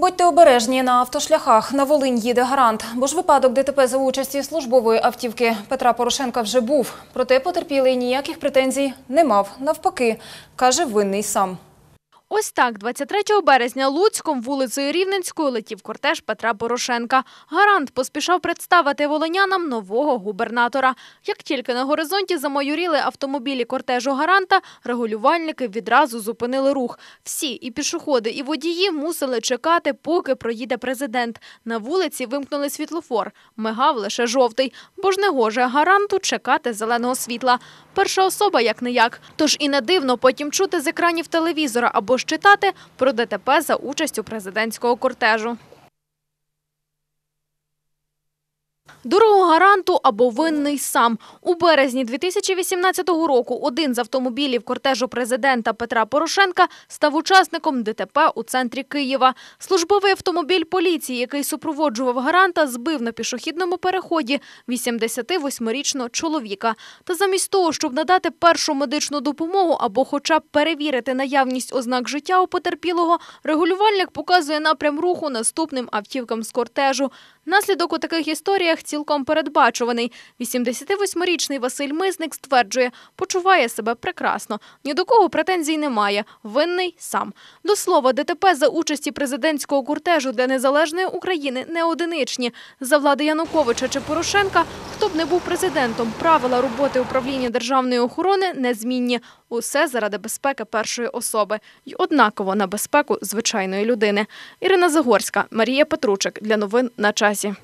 Будьте обережні на автошляхах. На Волинь їде гарант, бо ж випадок ДТП за участі службової автівки Петра Порошенка вже був. Проте потерпілий ніяких претензій не мав. Навпаки, каже винний сам. Ось так, 23 березня Луцьком вулицею Рівненською летів кортеж Петра Порошенка. Гарант поспішав представити волонянам нового губернатора. Як тільки на горизонті замайоріли автомобілі кортежу гаранта, регулювальники відразу зупинили рух. Всі, і пішоходи, і водії мусили чекати, поки проїде президент. На вулиці вимкнули світлофор. Мигав лише жовтий, бо ж не гоже гаранту чекати зеленого світла. Перша особа як не як. Тож і не дивно потім чути з екранів телевізора або ж читати про ДТП за участю президентського кортежу. Дорогу гаранту або винний сам. У березні 2018 року один з автомобілів кортежу президента Петра Порошенка став учасником ДТП у центрі Києва. Службовий автомобіль поліції, який супроводжував гаранта, збив на пішохідному переході 88-річного чоловіка. Та замість того, щоб надати першу медичну допомогу або хоча б перевірити наявність ознак життя у потерпілого, регулювальник показує напрям руху наступним автівкам з кортежу. Наслідок у таких історіях цілком передбачуваний. 88-річний Василь Мисник стверджує, почуває себе прекрасно. Ні до кого претензій немає. Винний сам. До слова, ДТП за участі президентського кортежу для незалежної України не одиничні. За влади Януковича чи Порошенка, хто б не був президентом, правила роботи управління державної охорони незмінні. Усе заради безпеки першої особи й однаково на безпеку звичайної людини. Ірина Загорська, Марія Петручик для новин на часі.